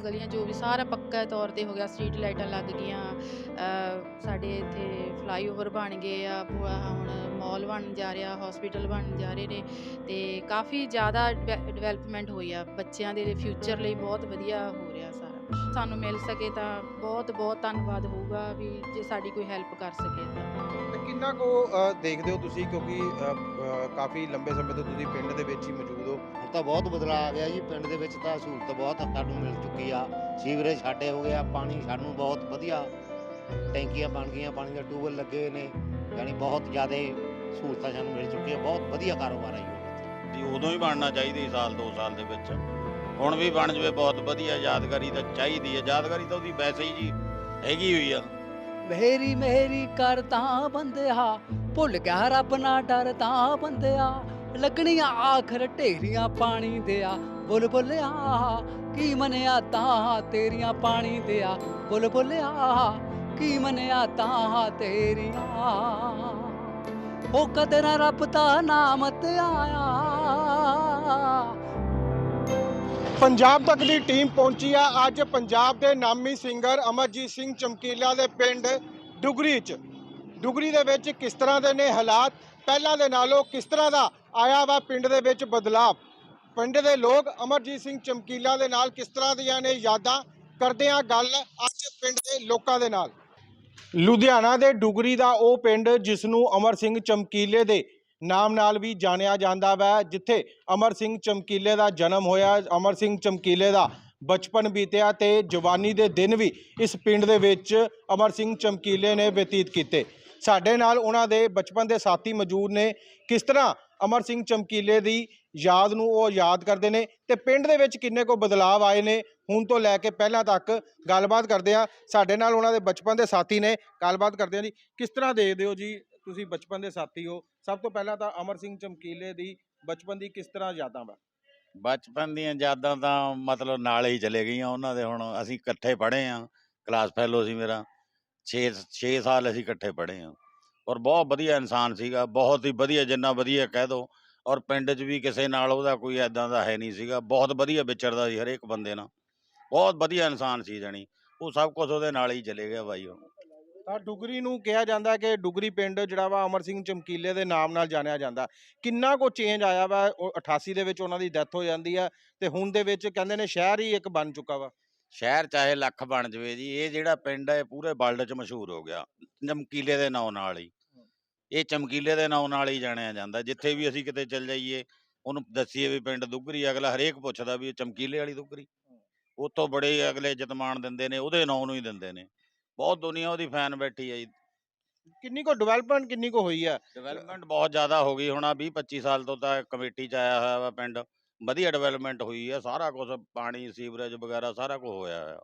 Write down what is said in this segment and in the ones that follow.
ਨਾਲੀਆਂ ਗਲੀਆਂ ਜੋ ਵੀ ਸਾਰਾ ਪੱਕਾ ਤੌਰ ਤੇ ਹੋ ਗਿਆ, ਸਟਰੀਟ ਲਾਈਟਾਂ ਲੱਗ ਗਈਆਂ ਸਾਡੇ ਇੱਥੇ ਫਲਾਈਓਵਰ ਬਣ ਗਏ ਆ ਹੁਣ ਮਾਲ ਬਣ ਜਾ ਰਿਹਾ ਹਸਪੀਟਲ ਬਣ ਜਾ ਰਹੇ ਨੇ ਤੇ ਕਾਫੀ ਜ਼ਿਆਦਾ ਡਿਵੈਲਪਮੈਂਟ ਹੋਈ ਆ, ਬੱਚਿਆਂ ਦੇ ਫਿਊਚਰ ਲਈ ਬਹੁਤ ਵਧੀਆ ਹੋ ਰਿਹਾ ਸਾਰਾ ਸਾਨੂੰ ਮਿਲ ਸਕੇ ਤਾਂ ਬਹੁਤ ਬਹੁਤ ਧੰਨਵਾਦ ਹੋਊਗਾ ਵੀ ਜੇ ਸਾਡੀ ਕੋਈ ਹੈਲਪ ਕਰ ਸਕੇ ਤਾਂ। ਕਿੰਨਾ ਕੋ ਦੇਖਦੇ ਹੋ ਤੁਸੀਂ ਕਿਉਂਕਿ ਕਾਫੀ ਲੰਬੇ ਸਮੇਂ ਤੋਂ ਤੁਸੀਂ ਪਿੰਡ ਦੇ ਵਿੱਚ ਹੀ ਮੌਜੂਦ ਹੋ। ਹੁਣ ਤਾਂ ਬਹੁਤ ਬਦਲਾਅ ਆ ਗਿਆ ਜੀ। ਪਿੰਡ ਦੇ ਵਿੱਚ ਤਾਂ ਸਹੂਲਤ ਬਹੁਤ ਸਾਨੂੰ ਮਿਲ ਚੁੱਕੀ ਆ। ਸੀਵਰੇਜ ਸਾਡੇ ਹੋ ਗਿਆ ਪਾਣੀ ਸਾਨੂੰ ਬਹੁਤ ਵਧੀਆ ਟੈਂਕੀਆਂ ਬਣ ਗਈਆਂ ਪਾਣੀ ਦੇ ਟੂਬਲ ਲੱਗੇ ਹੋਏ ਨੇ। ਯਾਨੀ ਬਹੁਤ ਜ਼ਿਆਦਾ ਸਹੂਲਤਾਂ ਸਾਨੂੰ ਮਿਲ ਚੁੱਕੀਆਂ ਬਹੁਤ ਵਧੀਆ ਕਾਰੋਬਾਰ ਆ ਜੀ ਦੀ ਉਦੋਂ ਹੀ ਬਣਨਾ ਚਾਹੀਦੀ ਸੀ ਸਾਲ 2 ਸਾਲ ਦੇ ਵਿੱਚ। ਹੁਣ ਵੀ ਬਣ ਜਵੇ ਬਹੁਤ ਵਧੀਆ ਯਾਦਗਾਰੀ ਤਾਂ ਚਾਹੀਦੀ ਹੈ ਯਾਦਗਾਰੀ ਤਾਂ ਉਹਦੀ ਵੈਸੇ ਹੀ ਜੀ ਹੈਗੀ ਹੋਈ ਆ। ਮੇਰੀ ਮੇਰੀ ਕਰਤਾ ਬੰਦਿਆ, ਭੁੱਲ ਗਿਆ ਰੱਬ ਨਾ ਡਰਦਾ ਬੰਦਿਆ। ਲੱਗਣੀਆਂ ਆਖਰ ਢੇਰੀਆਂ ਪਾਣੀ ਦਿਆ, ਬੁੱਲ ਬੁੱਲਿਆ, ਕੀ ਮਨਿਆ ਤਾਂ ਤੇਰੀਆਂ ਪਾਣੀ ਦਿਆ। ਬੁੱਲ ਬੁੱਲਿਆ, ਕੀ ਮਨਿਆ ਤਾਂ ਤੇਰੀਆਂ। ਉਹ ਕਦਰਾਂ ਰੱਬ ਦਾ ਨਾਮ ਤੇ ਆਇਆ। ਪੰਜਾਬ ਤੱਕ ਦੀ ਟੀਮ ਪਹੁੰਚੀ ਆ। ਅੱਜ ਪੰਜਾਬ ਦੇ ਨਾਮੀ ਸਿੰਗਰ ਅਮਰਜੀਤ ਸਿੰਘ ਚਮਕੀਲਾ ਦੇ ਪਿੰਡ ਡੁਗਰੀ 'ਚ। ਡੁਗਰੀ ਦੇ ਵਿੱਚ ਕਿਸ ਤਰ੍ਹਾਂ ਦੇ ਨੇ ਹਾਲਾਤ? ਪਹਿਲਾਂ ਦੇ ਨਾਲੋਂ ਕਿਸ ਤਰ੍ਹਾਂ ਦਾ ਆਇਆ ਵਾ ਪਿੰਡ ਦੇ ਵਿੱਚ ਬਦਲਾਅ ਪਿੰਡ ਦੇ ਲੋਕ ਅਮਰਜੀਤ ਸਿੰਘ ਚਮਕੀਲਾ ਦੇ ਨਾਲ ਕਿਸ ਤਰ੍ਹਾਂ ਦੀਆਂ ਨੇ ਯਾਦਾਂ? ਕਰਦੇ ਆ ਗੱਲ ਅੱਜ ਪਿੰਡ ਦੇ ਲੋਕਾਂ ਦੇ ਨਾਲ। ਲੁਧਿਆਣਾ ਦੇ ਡੁਗਰੀ ਦਾ ਉਹ ਪਿੰਡ ਜਿਸ ਨੂੰ ਅਮਰ ਸਿੰਘ ਚਮਕੀਲੇ ਦੇ ਨਾਮ ਨਾਲ ਵੀ ਜਾਣਿਆ ਜਾਂਦਾ ਵਾ, ਜਿੱਥੇ ਅਮਰ ਸਿੰਘ ਚਮਕੀਲੇ ਦਾ ਜਨਮ ਹੋਇਆ। ਅਮਰ ਸਿੰਘ ਚਮਕੀਲੇ ਦਾ ਬਚਪਨ ਬੀਤਿਆ ਤੇ ਜਵਾਨੀ ਦੇ ਦਿਨ ਵੀ ਇਸ ਪਿੰਡ ਦੇ ਵਿੱਚ ਅਮਰ ਸਿੰਘ ਚਮਕੀਲੇ ਨੇ ਬਤੀਤ ਕੀਤੇ। ਸਾਡੇ ਨਾਲ ਉਹਨਾਂ ਦੇ ਬਚਪਨ ਦੇ ਸਾਥੀ ਮੌਜੂਦ ਨੇ। ਕਿਸ ਤਰ੍ਹਾਂ ਅਮਰ ਸਿੰਘ ਚਮਕੀਲੇ ਦੀ ਯਾਦ ਨੂੰ ਉਹ ਯਾਦ ਕਰਦੇ ਨੇ ਤੇ ਪਿੰਡ ਦੇ ਵਿੱਚ ਕਿੰਨੇ ਕੋ ਬਦਲਾਅ ਆਏ ਨੇ, ਹੁਣ ਤੋਂ ਲੈ ਕੇ ਪਹਿਲਾਂ ਤੱਕ ਗੱਲਬਾਤ ਕਰਦੇ ਆ ਸਾਡੇ ਨਾਲ ਉਹਨਾਂ ਦੇ ਬਚਪਨ ਦੇ ਸਾਥੀ ਨੇ। ਗੱਲਬਾਤ ਕਰਦੇ ਆ ਜੀ। ਕਿਸ ਤਰ੍ਹਾਂ ਦੇਖਦੇ ਹੋ ਜੀ ਤੁਸੀਂ ਬਚਪਨ ਦੇ ਸਾਥੀ ਹੋ। ਸਭ ਤੋਂ ਪਹਿਲਾਂ ਤਾਂ ਅਮਰ ਸਿੰਘ ਚਮਕੀਲੇ ਦੀ ਬਚਪਨ ਦੀ ਕਿਸ ਤਰ੍ਹਾਂ ਯਾਦਾਂ ਵਾ? ਬਚਪਨ ਦੀਆਂ ਯਾਦਾਂ ਤਾਂ ਮਤਲਬ ਨਾਲ ਹੀ ਚਲੇ ਗਈਆਂ। ਉਹਨਾਂ ਦੇ ਹੁਣ ਅਸੀਂ ਇਕੱਠੇ ਪੜ੍ਹੇ ਆ ਕਲਾਸ ਫੈਲੋ ਸੀ ਮੇਰਾ। 6 6 ਸਾਲ ਅਸੀਂ ਇਕੱਠੇ ਪੜ੍ਹੇ ਆ ਔਰ ਬਹੁਤ ਵਧੀਆ ਇਨਸਾਨ ਸੀਗਾ। ਬਹੁਤ ਹੀ ਵਧੀਆ, ਜਿੰਨਾ ਵਧੀਆ ਕਹਿ ਦੋ। ਔਰ ਪਿੰਡ 'ਚ ਵੀ ਕਿਸੇ ਨਾਲ ਉਹਦਾ ਕੋਈ ਐਦਾਂ ਦਾ ਹੈ ਨਹੀਂ ਸੀਗਾ। ਬਹੁਤ ਵਧੀਆ ਵਿਚਰਦਾ ਸੀ ਹਰੇਕ ਬੰਦੇ ਨਾਲ। ਬਹੁਤ ਵਧੀਆ ਇਨਸਾਨ ਸੀ ਜਣੀ। ਉਹ ਸਭ ਕੁਝ ਉਹਦੇ ਨਾਲ ਹੀ ਚਲੇ ਗਿਆ ਬਾਈ ਉਹ ਤਾਂ ਡੁਗਰੀ ਨੂੰ ਕਿਹਾ ਜਾਂਦਾ ਕਿ ਡੁਗਰੀ ਪਿੰਡ ਜਿਹੜਾ ਵਾ ਅਮਰ ਸਿੰਘ ਚਮਕੀਲੇ ਦੇ ਨਾਮ ਨਾਲ ਜਾਣਿਆ ਜਾਂਦਾ। ਕਿੰਨਾ ਕੋ ਚੇਂਜ ਆਇਆ ਵਾ ਉਹ 88 ਦੇ ਵਿੱਚ ਉਹਨਾਂ ਦੀ ਡੈਥ ਹੋ ਜਾਂਦੀ ਆ ਤੇ ਹੁਣ ਦੇ ਵਿੱਚ ਕਹਿੰਦੇ ਨੇ ਸ਼ਹਿਰ ਹੀ ਇੱਕ ਬਣ ਚੁੱਕਾ ਵਾ। ਸ਼ਹਿਰ ਚਾਹੇ ਲੱਖ ਬਣ ਜਵੇ ਜੀ ਇਹ ਜਿਹੜਾ ਪਿੰਡ ਹੈ ਪੂਰੇ ਵਰਲਡ 'ਚ ਮਸ਼ਹੂਰ ਹੋ ਗਿਆ ਚਮਕੀਲੇ ਦੇ ਨਾਂ ਨਾਲ ਹੀ। ਇਹ ਚਮਕੀਲੇ ਦੇ ਨਾਂ ਨਾਲ ਹੀ ਜਾਣਿਆ ਜਾਂਦਾ ਜਿੱਥੇ ਵੀ ਅਸੀਂ ਕਿਤੇ ਚੱਲ ਜਾਈਏ ਉਹਨੂੰ ਦੱਸੀਏ ਵੀ ਪਿੰਡ ਦੁੱਗਰੀ ਅਗਲਾ ਹਰੇਕ ਪੁੱਛਦਾ ਵੀ ਇਹ ਚਮਕੀਲੇ ਵਾਲੀ ਦੁੱਗਰੀ। ਉੱਥੋਂ ਬੜੇ ਅਗਲੇ ਜਤਮਾਨ ਦਿੰਦੇ ਨੇ ਉਹਦੇ ਨਾਂ ਨੂੰ ਹੀ ਦਿੰਦੇ ਨੇ। ਬਹੁਤ ਦੁਨੀਆ ਉਹਦੀ ਫੈਨ ਬੈਠੀ ਹੈ ਜੀ। ਕਿੰਨੀ ਕੋ ਡਿਵੈਲਪਮੈਂਟ ਕਿੰਨੀ ਕੋ ਹੋਈ ਆ? ਡਿਵੈਲਪਮੈਂਟ ਬਹੁਤ ਜ਼ਿਆਦਾ ਹੋ ਗਈ ਹੁਣ ਆ 20 25 ਸਾਲ ਤੋਂ ਤਾਂ ਕਮੇਟੀ 'ਚ ਆਇਆ ਹੋਇਆ ਵਾ ਪਿੰਡ। ਵਧੀਆ ਡਿਵੈਲਪਮੈਂਟ ਹੋਈ ਹੈ ਸਾਰਾ ਕੁਝ ਪਾਣੀ ਸੀਵਰੇਜ ਵਗੈਰਾ ਸਾਰਾ ਕੁਝ ਹੋਇਆ ਹੋਇਆ।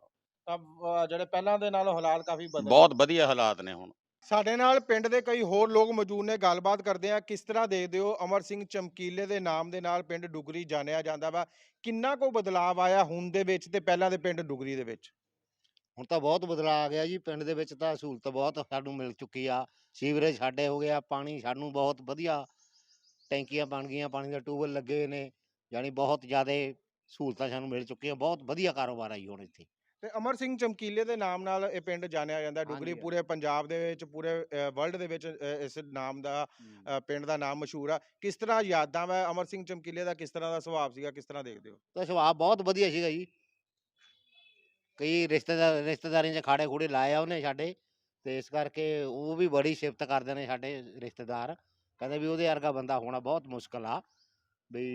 ਤਾਂ ਜਿਹੜੇ ਪਹਿਲਾਂ ਦੇ ਨਾਲੋਂ ਹਾਲਾਤ ਕਾਫੀ ਬਦਲ ਬਹੁਤ ਵਧੀਆ ਹਾਲਾਤ ਨੇ ਹੁਣ। ਸਾਡੇ ਨਾਲ ਪਿੰਡ ਦੇ ਕਈ ਹੋਰ ਲੋਕ ਮੌਜੂਦ ਨੇ ਗੱਲਬਾਤ ਕਰਦੇ ਆ। ਕਿਸ ਤਰ੍ਹਾਂ ਦੇਖਦੇ ਹੋ ਅਮਰ ਸਿੰਘ ਚਮਕੀਲੇ ਦੇ ਨਾਮ ਦੇ ਨਾਲ ਪਿੰਡ ਡੁਗਰੀ ਜਾਣਿਆ ਜਾਂਦਾ ਵਾ? ਕਿੰਨਾ ਕੋ ਬਦਲਾਅ ਆਇਆ ਹੁਣ ਦੇ ਵਿੱਚ ਤੇ ਪਹਿਲਾਂ ਦੇ ਪਿੰਡ ਡੁਗਰੀ ਦੇ ਵਿੱਚ? ਹੁਣ ਤਾਂ ਬਹੁਤ ਬਦਲਾਅ ਆ ਗਿਆ ਜੀ ਪਿੰਡ ਦੇ ਵਿੱਚ ਤਾਂ ਸਹੂਲਤ ਬਹੁਤ ਸਾਨੂੰ ਮਿਲ ਚੁੱਕੀ ਆ ਸੀਵਰੇਜ ਸਾਡੇ ਹੋ ਗਿਆ ਪਾਣੀ ਸਾਨੂੰ ਬਹੁਤ ਵਧੀਆ ਟੈਂਕੀਆਂ ਬਣ ਗਈਆਂ ਪਾਣੀ ਦੇ ਟੂਬਲ ਲੱਗੇ ਨੇ ਯਾਨੀ ਬਹੁਤ ਜ਼ਿਆਦਾ ਸਹੂਲਤਾਂ ਸਾਨੂੰ ਮਿਲ ਚੁੱਕੀਆਂ ਬਹੁਤ ਵਧੀਆ ਕਾਰੋਬਾਰ ਆ ਜੀ ਹੁਣ ਇੱਥੇ। ਤੇ ਅਮਰ ਸਿੰਘ ਚਮਕੀਲੇ ਦੇ ਨਾਮ ਨਾਲ ਇਹ ਪਿੰਡ ਜਾਣਿਆ ਜਾਂਦਾ ਡੁਗਰੀ। ਪੂਰੇ ਪੰਜਾਬ ਦੇ ਵਿੱਚ ਪੂਰੇ ਵਰਲਡ ਦੇ ਵਿੱਚ ਇਸ ਨਾਮ ਦਾ ਪਿੰਡ ਦਾ ਨਾਮ ਮਸ਼ਹੂਰ ਆ। ਕਿਸ ਤਰ੍ਹਾਂ ਯਾਦਾਂ ਵਾ ਅਮਰ ਸਿੰਘ ਚਮਕੀਲੇ ਦਾ ਕਿਸ ਤਰ੍ਹਾਂ ਦਾ ਸੁਭਾਅ ਸੀਗਾ ਕਿਸ ਤਰ੍ਹਾਂ ਦੇਖਦੇ ਹੋ? ਤਾਂ ਸੁਭਾਅ ਬਹੁਤ ਵਧੀਆ ਸੀਗਾ ਜੀ। ਕਈ ਰਿਸ਼ਤੇਦਾਰ ਰਿਸ਼ਤੇਦਾਰੀਆਂ 'ਚ ਖਾੜੇ ਖੂੜੇ ਲਾਏ ਆ ਉਹਨੇ ਸਾਡੇ ਤੇ ਇਸ ਕਰਕੇ ਉਹ ਵੀ ਬੜੀ ਸਿਫਤ ਕਰਦੇ ਨੇ ਸਾਡੇ ਰਿਸ਼ਤੇਦਾਰ। ਕਹਿੰਦੇ ਵੀ ਉਹਦੇ ਵਰਗਾ ਬੰਦਾ ਹੋਣਾ ਬਹੁਤ ਮੁਸ਼ਕਲ ਆ ਵੀ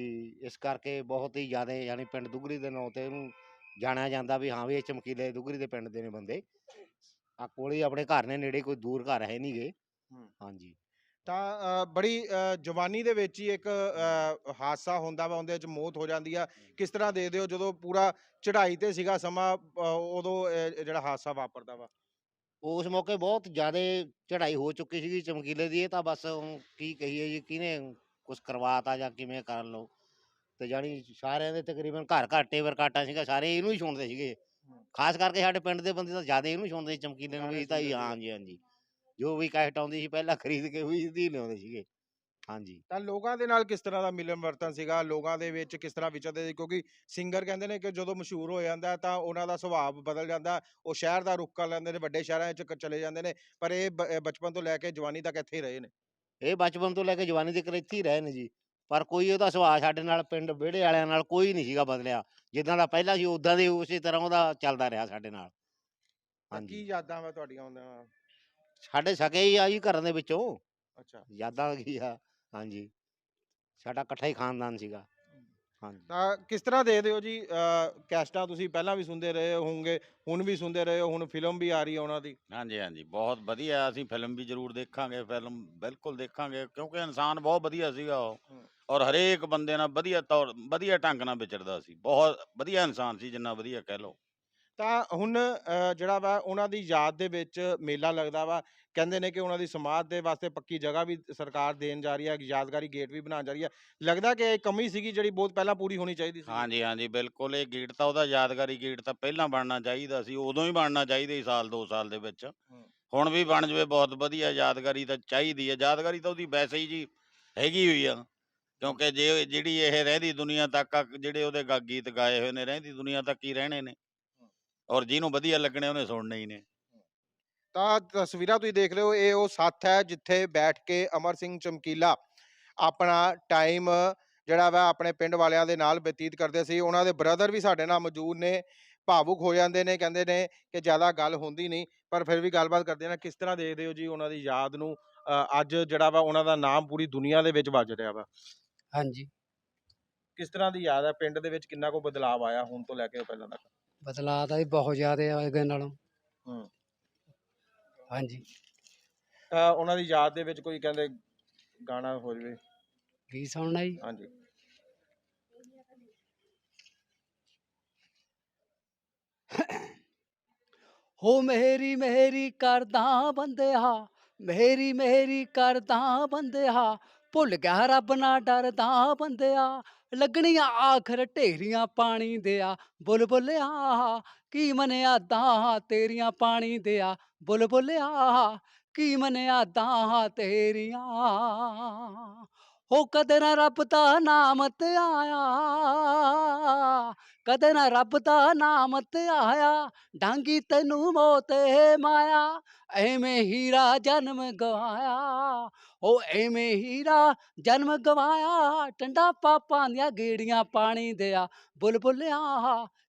ਇਸ ਕਰਕੇ ਬਹੁਤ ਹੀ ਜ਼ਿਆਦਾ ਯਾਨੀ ਪਿੰਡ ਦੁਗਰੀ ਦੇ ਨਾਂ ਤੇ ਇਹਨੂੰ ਜਾਣਿਆ ਜਾਂਦਾ ਵੀ ਹਾਂ ਵੀ ਇਹ ਚਮਕੀਲੇ ਦੁਗਰੀ ਦੇ ਪਿੰਡ ਦੇ ਨੇ ਬੰਦੇ। ਆ ਕੋਲੇ ਆਪਣੇ ਘਰ ਨੇ ਨੇੜੇ ਕੋਈ ਦੂਰ ਘਰ ਹੈ ਨਹੀਂਗੇ। ਹਾਂਜੀ। ਤਾਂ ਬੜੀ ਜਵਾਨੀ ਦੇ ਵਿੱਚ ਹੀ ਇੱਕ ਹਾਦਸਾ ਹੁੰਦਾ ਵਾ ਉਹਦੇ ਵਿੱਚ ਮੌਤ ਹੋ ਜਾਂਦੀ ਆ। ਕਿਸ ਤਰ੍ਹਾਂ ਦੇਖਦੇ ਹੋ ਜਦੋਂ ਪੂਰਾ ਚੜ੍ਹਾਈ ਤੇ ਸੀਗਾ ਸਮਾਂ ਉਦੋਂ ਜਿਹੜਾ ਹਾਦਸਾ ਵਾਪਰਦਾ ਵਾ? ਉਸ ਮੌਕੇ ਬਹੁਤ ਜ਼ਿਆਦਾ ਚੜ੍ਹਾਈ ਹੋ ਚੁੱਕੀ ਸੀਗੀ ਚਮਕੀਲੇ ਦੀ ਇਹ ਤਾਂ ਬਸ ਹੁਣ ਕੀ ਕਹੀਏ ਜੀ ਕਿਹਨੇ ਕੁਝ ਕਰਵਾਤਾ ਜਾਂ ਕਿਵੇਂ ਕਰ ਲਓ। ਤੇ ਜਾਣੀ ਸਾਰਿਆਂ ਦੇ ਤਕਰੀਬਨ ਘਰ ਘਰ ਟੇਬਰ ਕਾਟਾ ਸੀਗਾ ਸਾਰੇ ਇਹਨੂੰ ਹੀ ਸੁਣਦੇ ਸੀਗੇ। ਖਾਸ ਕਰਕੇ ਸਾਡੇ ਪਿੰਡ ਦੇ ਬੰਦੇ ਤਾਂ ਜ਼ਿਆਦਾ ਇਹਨੂੰ ਸੁਣਦੇ ਸੀ, ਚਮਕੀਲੇ ਨੂੰ ਵੀ ਤਾਂ ਹੀ ਹਾਂਜੀ ਹਾਂਜੀ। ਜੋ ਵੀ ਕੈਸਟ ਆਉਂਦੀ ਸੀ ਪਹਿਲਾਂ ਖਰੀਦ ਕੇ ਉਹੀ ਦੀ ਲਿਆਉਂਦੇ ਸੀਗੇ। ਹਾਂਜੀ। ਤਾਂ ਲੋਕਾਂ ਦੇ ਨਾਲ ਕਿਸ ਤਰ੍ਹਾਂ ਦਾ ਮਿਲਨ ਵਰਤਨ ਸੀਗਾ? ਲੋਕਾਂ ਦੇ ਵਿੱਚ ਕਿਸ ਤਰ੍ਹਾਂ ਵਿਚਰਦੇ ਸੀ? ਕਿਉਂਕਿ ਸਿੰਗਰ ਕਹਿੰਦੇ ਨੇ ਕਿ ਜਦੋਂ ਮਸ਼ਹੂਰ ਹੋ ਜਾਂਦਾ ਤਾਂ ਉਹਨਾਂ ਦਾ ਸੁਭਾਅ ਬਦਲ ਜਾਂਦਾ। ਉਹ ਸ਼ਹਿਰ ਦਾ ਰੁੱਖ ਕਰ ਲੈਂਦੇ ਨੇ ਵੱਡੇ ਸ਼ਹਿਰਾਂ 'ਚ ਚਲੇ ਜਾਂਦੇ ਨੇ ਪਰ ਇਹ ਬ- ਬਚਪਨ ਤੋਂ ਲੈ ਕੇ ਜਵਾਨੀ ਤੱਕ ਇੱਥੇ ਹੀ ਰਹੇ ਨੇ। ਇਹ ਬਚਪਨ ਤੋਂ ਲੈ ਕੇ ਜਵਾਨੀ ਤੱਕ ਇੱਥੇ ਹੀ ਰਹੇ ਨੇ ਜੀ। ਪਰ ਕੋਈ ਉਹਦਾ ਸੁਭਾਅ ਸਾਡੇ ਨਾਲ ਪਿੰਡ ਵਿਹੜੇ ਵਾਲਿਆਂ ਨਾਲ ਕੋਈ ਨਹੀਂ ਸੀਗਾ ਬਦਲਿਆ। ਜਿੱਦਾਂ ਦਾ ਪਹਿਲਾਂ ਸੀ ਉਦਾਂ ਦੇ ਉਸੇ ਤਰ੍ਹਾਂ ਉਹਦਾ ਚੱਲਦਾ ਰਿਹਾ ਸਾਡੇ ਨਾਲ। ਤਾਂ ਕੀ ਹਾਂਜੀ ਯਾਦਾਂ ਵਾ ਤੁਹਾਡੀਆਂ ਉਹਨਾਂ ਨਾਲ ਸਾਡੇ ਸਕੇ ਹੀ ਆ ਜੀ ਘਰਾਂ ਦੇ ਵਿੱਚੋਂ। ਅੱਛਾ। ਯਾਦਾਂ ਕੀ ਆ ਹਾਂਜੀ। ਸਾਡਾ ਇਕੱਠਾ ਹੀ ਖਾਨਦਾਨ ਸੀਗਾ। ਹਾਂਜੀ। ਤਾਂ ਕਿਸ ਤਰ੍ਹਾਂ ਦੇਖਦੇ ਹੋ ਜੀ ਅਹ, ਕੈਸਟਾਂ ਤੁਸੀਂ ਪਹਿਲਾਂ ਵੀ ਸੁਣਦੇ ਰਹੇ ਹੋਵੋਗੇ ਹੁਣ ਵੀ ਸੁਣਦੇ ਰਹੇ ਹੋ ਹੁਣ ਫਿਲਮ ਵੀ ਆ ਰਹੀ ਹੈ ਉਹਨਾਂ ਦੀ? ਹਾਂਜੀ ਹਾਂਜੀ। ਬਹੁਤ ਵਧੀਆ ਅਸੀਂ ਫਿਲਮ ਵੀ ਜ਼ਰੂਰ ਦੇਖਾਂਗੇ ਫਿਲਮ ਬਿਲਕੁਲ ਦੇਖਾਂਗੇ ਕਿਉਂਕਿ ਇਨਸਾਨ ਬਹੁਤ ਵਧੀਆ ਸੀਗਾ ਉਹ। ਔਰ ਹਰੇਕ ਬੰਦੇ ਨਾਲ ਵਧੀਆ ਤੌਰ ਵਧੀਆ ਢੰਗ ਨਾਲ ਵਿਚਰਦਾ ਸੀ। ਬਹੁਤ ਵਧੀਆ ਇਨਸਾਨ ਸੀ ਜਿੰਨਾ ਵਧੀਆ ਕਹਿ ਲਓ। ਤਾਂ ਹੁਣ ਜਿਹੜਾ ਵਾ ਉਹਨਾਂ ਦੀ ਯਾਦ ਦੇ ਵਿੱਚ ਮੇਲਾ ਲੱਗਦਾ ਵਾ। ਕਹਿੰਦੇ ਨੇ ਕਿ ਉਹਨਾਂ ਦੀ ਸਮਾਧ ਦੇ ਵਾਸਤੇ ਪੱਕੀ ਜਗ੍ਹਾ ਵੀ ਸਰਕਾਰ ਦੇਣ ਜਾ ਰਹੀ ਹੈ ਯਾਦਗਾਰੀ ਗੇਟ ਵੀ ਬਣਾਉਣ ਜਾ ਰਹੀ ਹੈ। ਲੱਗਦਾ ਕਿ ਇਹ ਕਮੀ ਸੀਗੀ ਜਿਹੜੀ ਬਹੁਤ ਪਹਿਲਾਂ ਪੂਰੀ ਹੋਣੀ ਚਾਹੀਦੀ ਸੀ ਹਾਂਜੀ ਹਾਂਜੀ ਬਿਲਕੁਲ ਇਹ ਗੇਟ ਤਾਂ ਉਹਦਾ ਯਾਦਗਾਰੀ ਗੇਟ ਤਾਂ ਪਹਿਲਾਂ ਬਣਨਾ ਚਾਹੀਦਾ ਸੀ ਉਦੋਂ ਹੀ ਬਣਨਾ ਚਾਹੀਦਾ ਸੀ ਸਾਲ 2 ਸਾਲ ਦੇ ਵਿੱਚ। ਹੁਣ ਵੀ ਬਣ ਜਵੇ ਬਹੁਤ ਵਧੀਆ ਯਾਦਗਾਰੀ ਤਾਂ ਚਾਹੀਦੀ ਹੈ। ਯਾਦਗਾਰੀ ਤਾਂ ਉਹਦੀ ਵੈਸੇ ਹੀ ਜੀ ਹੈਗੀ ਹੋਈ ਆ ਕਿਉਂਕਿ ਜੇ ਜਿਹੜੀ ਇਹ ਰਹਿੰਦੀ ਦੁਨੀਆ ਤੱਕ ਜਿਹੜੇ ਉਹਦੇ ਗਾ- ਗੀਤ ਗਾਏ ਹੋਏ ਨੇ ਰਹਿੰਦੀ ਦੁਨੀਆ ਤੱਕ ਹੀ ਰਹਿਣੇ ਨੇ। ਔਰ ਜਿਹਨੂੰ ਵਧੀਆ ਲੱਗਣੇ ਉਹਨੇ ਸੁਣਨੇ ਹੀ ਨੇ। ਤਾਂ ਤਸਵੀਰਾਂ ਤੁਸੀਂ ਦੇਖ ਰਹੇ ਹੋ ਇਹ ਉਹ ਸੱਥ ਹੈ ਜਿੱਥੇ ਬੈਠ ਕੇ ਅਮਰ ਸਿੰਘ ਚਮਕੀਲਾ ਆਪਣਾ ਟਾਈਮ ਜਿਹੜਾ ਵਾ ਆਪਣੇ ਪਿੰਡ ਵਾਲਿਆਂ ਦੇ ਨਾਲ ਬਤੀਤ ਕਰਦੇ ਸੀ। ਉਹਨਾਂ ਦੇ ਬ੍ਰਦਰ ਵੀ ਸਾਡੇ ਨਾਲ ਮੌਜੂਦ ਨੇ ਭਾਵੁਕ ਹੋ ਜਾਂਦੇ ਨੇ ਕਹਿੰਦੇ ਨੇ ਕਿ ਜ਼ਿਆਦਾ ਗੱਲ ਹੁੰਦੀ ਨਹੀਂ ਪਰ ਫਿਰ ਵੀ ਗੱਲਬਾਤ ਕਰਦੇ ਨੇ ਕਿਸ ਤਰ੍ਹਾਂ ਦੇਖਦੇ ਹੋ ਜੀ ਉਹਨਾਂ ਦੀ ਯਾਦ ਨੂੰ? ਅੱਜ ਜਿਹੜਾ ਵਾ ਉਹਨਾਂ ਦਾ ਨਾਮ ਪੂਰੀ ਦੁਨੀਆ ਦੇ ਵਿੱਚ ਵੱਜ ਰਿਹਾ ਵਾ। ਹਾਂਜੀ। ਕਿਸ ਤਰ੍ਹਾਂ ਦੀ ਯਾਦ ਹੈ? ਪਿੰਡ ਦੇ ਵਿੱਚ ਕਿੰਨਾ ਕੋ ਬਦਲਾਅ ਆਇਆ ਹੁਣ ਤੋਂ ਲੈ ਕੇ ਪਹਿਲਾਂ ਤੱਕ? ਬਦਲਾਅ ਤਾਂ ਜੀ ਬਹੁਤ ਜ਼ਿਆਦਾ ਆ ਅੱਗੇ ਨਾਲੋਂ। ਹੂੰ। ਹਾਂਜੀ। ਤਾਂ ਉਹਨਾਂ ਦੀ ਯਾਦ ਦੇ ਵਿੱਚ ਕੋਈ ਕਹਿੰਦੇ ਗਾਣਾ ਹੋ ਜਵੇ। ਕੀ ਸੁਣਨਾ ਜੀ। ਹਾਂਜੀ। ਹੋ ਮੇਰੀ ਮੇਰੀ ਕਰਦਾ ਬੰਦਿਆ ਮੇਰੀ ਮੇਰੀ ਕਰਦਾ ਬੰਦਿਆ ਭੁੱਲ ਗਿਆ ਰੱਬ ਨਾ ਡਰਦਾ ਬੰਦਿਆ, ਲੱਗਣੀਆਂ ਆਖਰ ਢੇਰੀਆਂ ਪਾਣੀ ਦਿਆ। ਬੁੱਲ ਬੁੱਲਿਆ ਕੀ ਮਨਿਆ ਦਾ ਤੇਰੀਆਂ ਪਾਣੀ ਦਿਆ। ਬੁੱਲ ਬੁੱਲਿਆ ਕੀ ਮਨਿਆ ਦਾ ਤੇਰੀਆਂ ਹੋ ਕਦੇ ਨਾ ਰੱਬ ਦਾ ਨਾਮ ਤੇ ਆਇਆ। ਕਦੇ ਨਾ ਰੱਬ ਦਾ ਨਾਮ ਤੇ ਆਇਆ, ਡਾਂਗੀ ਤੈਨੂੰ ਮੋਤੇ ਮਾਇਆ, ਐਵੇਂ ਹੀਰਾ ਜਨਮ ਗਵਾਇਆ। ਉਹ ਐਵੇਂ ਹੀਰਾ ਜਨਮ ਗਵਾਇਆ, ਟੰਡਾ ਪਾਪਾਂ ਦੀਆਂ ਗੇੜੀਆਂ ਪਾਣੀ ਦਿਆ। ਬੁੱਲ ਬੁੱਲਿਆ,